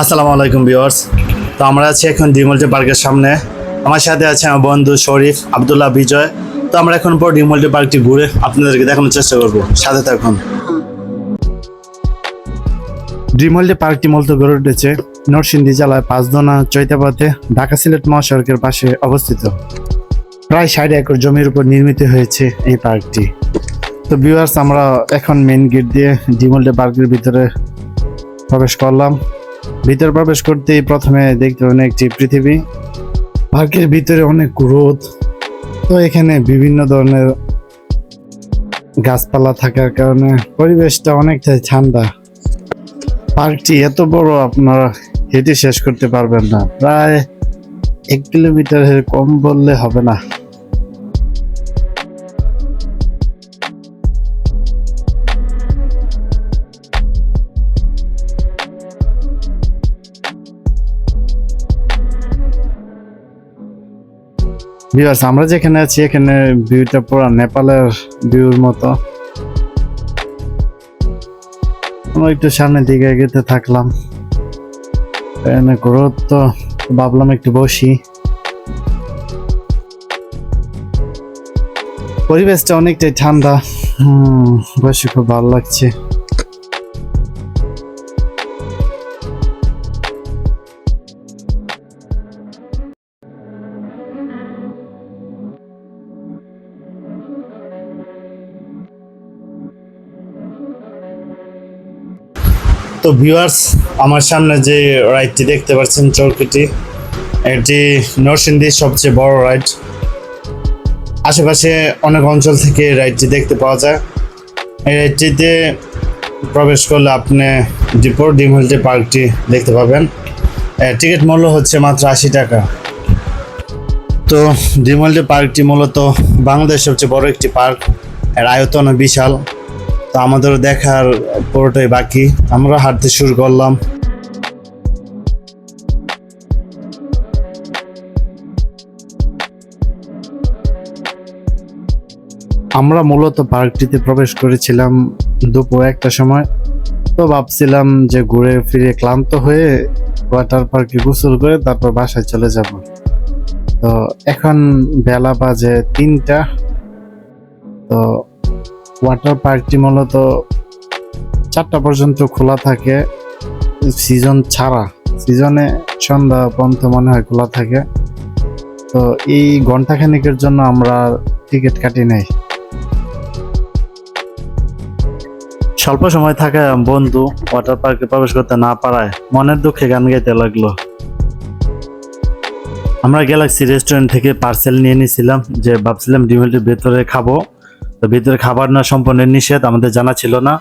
আসসালামু আলাইকুম ভিউয়ার্স। তো আমরা আছি এখন ডিমল্টি পার্কের সামনে। আমার সাথে আছে আমার বন্ধু শরীফ আব্দুল্লাহ বিজয়। তো আমরা এখন পর ডিমল্টি পার্কটি ঘুরে আপনাদেরকে দেখানোর চেষ্টা করব। সাথে থাকুন। ডিমল্টি পার্কটি মূলত গড়ে উঠেছে নরসিংদী জেলায় পাঁচদোনা চৈতাপথে ঢাকা সিলেট মহাসড়কের পাশে অবস্থিত। প্রায় ষাট একর জমির উপর নির্মিত হয়েছে এই পার্কটি। তো ভিউয়ার্স, আমরা এখন মেন গেট দিয়ে ডিমল্টি পার্কের ভিতরে প্রবেশ করলাম। ভিতরে প্রবেশ করতেই প্রথমে দেখতে পাবেন একটি পৃথিবী। পার্কের ভিতরে অনেক রোদ। তো এখানে বিভিন্ন ধরনের গাছপালা থাকার কারণে পরিবেশটা অনেকটাই ঠান্ডা। পার্কটি এত বড়, আপনারা হেঁটে শেষ করতে পারবেন না। প্রায় এক কিলোমিটারের কম বললে হবে না। ভিউয়ার্স আমরা যেখানে আছি, এখানে ভিউটা পুরো নেপালের ভিউর মতো। আমরা একটু সামনের দিকে এগোতে থাকলাম। এখানে গ্রোথ তো ভাবলাম একটু বসি। পরিবেশটা অনেকটাই ঠান্ডা। বসে খুব ভালো লাগছে। তো ভিউয়ার্স আমার সামনে যে রাইডটি দেখতে পাচ্ছেন, চৌকিটি, এটি নরসিংদীর সবচেয়ে বড় রাইড আশেপাশে অনেক অঞ্চল থেকে রাইডটি দেখতে পাওয়া যায়। এই রাইডটিতে প্রবেশ করলে আপনি ডিপোর ডিমহলটি পার্কটি দেখতে পাবেন। টিকিট মূল্য হচ্ছে মাত্র আশি টাকা। তো ডিমহলটি পার্কটি মূলত বাংলাদেশ সবচেয়ে বড় একটি পার্কের আয়তন বিশাল। তো আমাদের দেখার পুরোটাই বাকি। আমরা হাঁটতে শুরু করলাম। আমরা মূলত পার্কটিতে প্রবেশ করেছিলাম দুপুর একটা সময়। তো ভাবছিলাম যে ঘুরে ফিরে ক্লান্ত হয়ে ওয়াটার পার্কে গোসল করে তারপর বাসায় চলে যাব। তো এখন বেলা বাজে তিনটা। তো ওয়াটার পার্কটি মূলত চারটা পর্যন্ত খোলা থাকে সিজন ছাড়া। সিজনে সন্ধ্যা পর্যন্ত মনে হয় খোলা থাকে। তো এই ঘন্টাখানিকের জন্য আমরা টিকিট কাটি নাই। স্বল্প সময় থাকা বন্ধু ওয়াটার পার্কে প্রবেশ করতে না পারায় মনের দুঃখে গান গাইতে লাগল। আমরা গ্যালাক্সি রেস্টুরেন্ট থেকে পার্সেল নিয়ে নিয়েছিলাম যে ভাবছিলাম ডিমেলটির ভেতরে খাব। তো ভিতরে খাবার না সম্পূর্ণ নিষেধ, আমাদের জানা ছিল না।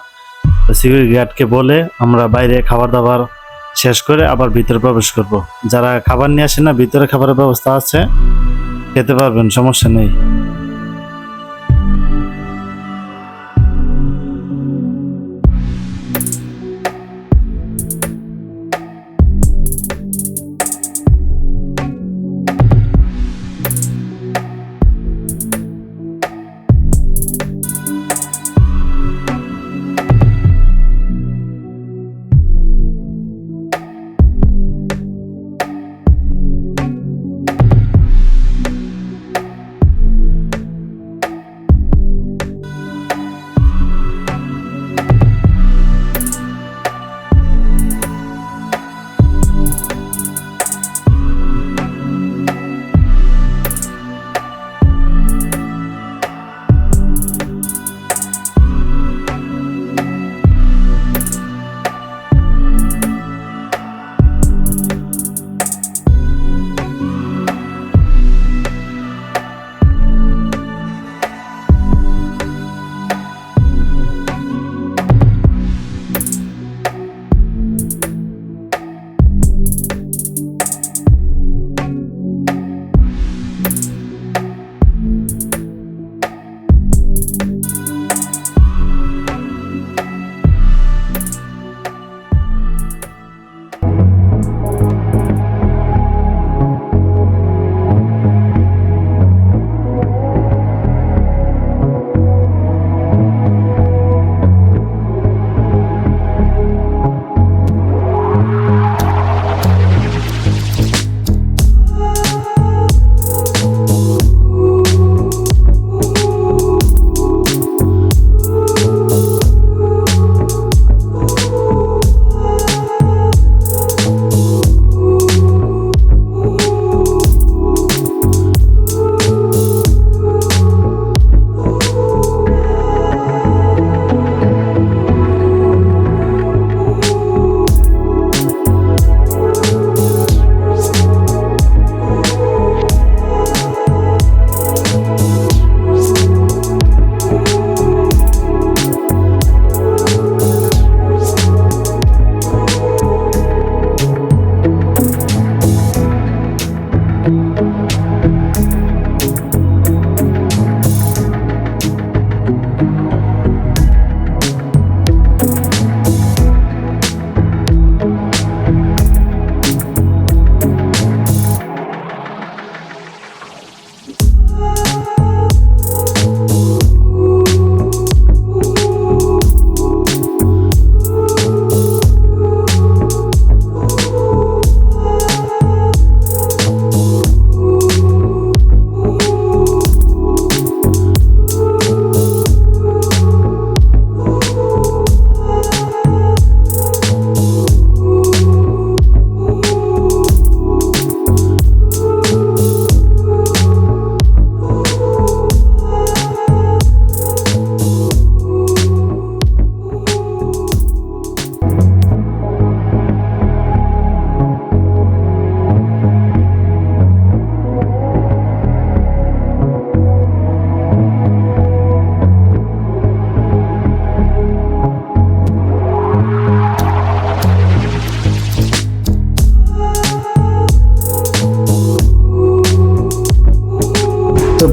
তো সিকিউরিটি গার্ডকে বলে আমরা বাইরে খাবার দাবার শেষ করে আবার ভিতরে প্রবেশ করব। যারা খাবার নিয়ে আসে না, ভিতরে খাবারের ব্যবস্থা আছে, খেতে পারবেন, সমস্যা নেই।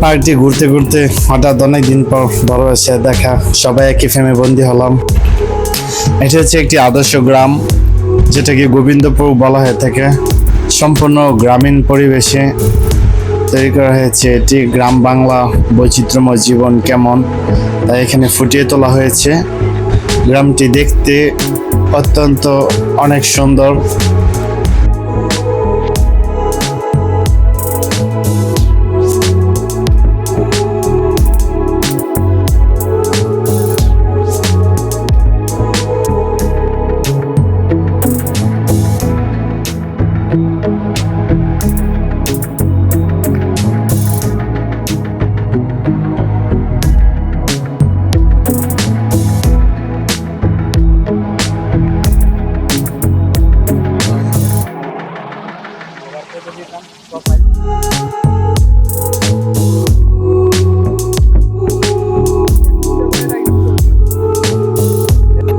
পার্কটি ঘুরতে ঘুরতে হঠাৎ অনেক দিন পর বড় এসে দেখা, সবাই একই ফ্রেমে বন্দি হলাম। এটা হচ্ছে একটি আদর্শ গ্রাম, যেটাকে গোবিন্দপুর বলা হয়ে থাকে। সম্পূর্ণ গ্রামীণ পরিবেশে তৈরি করা হয়েছে এটি। গ্রাম বাংলা বৈচিত্র্যময় জীবন কেমন তাই এখানে ফুটিয়ে তোলা হয়েছে। গ্রামটি দেখতে অত্যন্ত অনেক সুন্দর।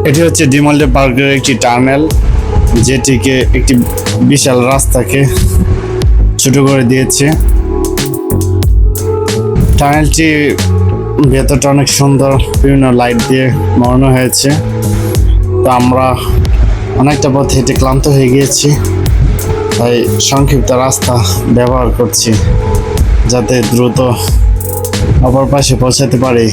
এটি হচ্ছে ডিমল্ডে পার্কের একটি টানেল, যেটিকে একটি বিশাল রাস্তাকে ছোট করে দিয়েছে। টানেলটি ভেতরটা অনেক সুন্দর, বিভিন্ন লাইট দিয়ে মরানো হয়েছে। তো আমরা অনেকটা পথ হেঁটে ক্লান্ত হয়ে গিয়েছি, তাই সংক্ষিপ্ত রাস্তা ব্যবহার করছি, যাতে দ্রুত অপর পাশে পৌঁছাতে পারি।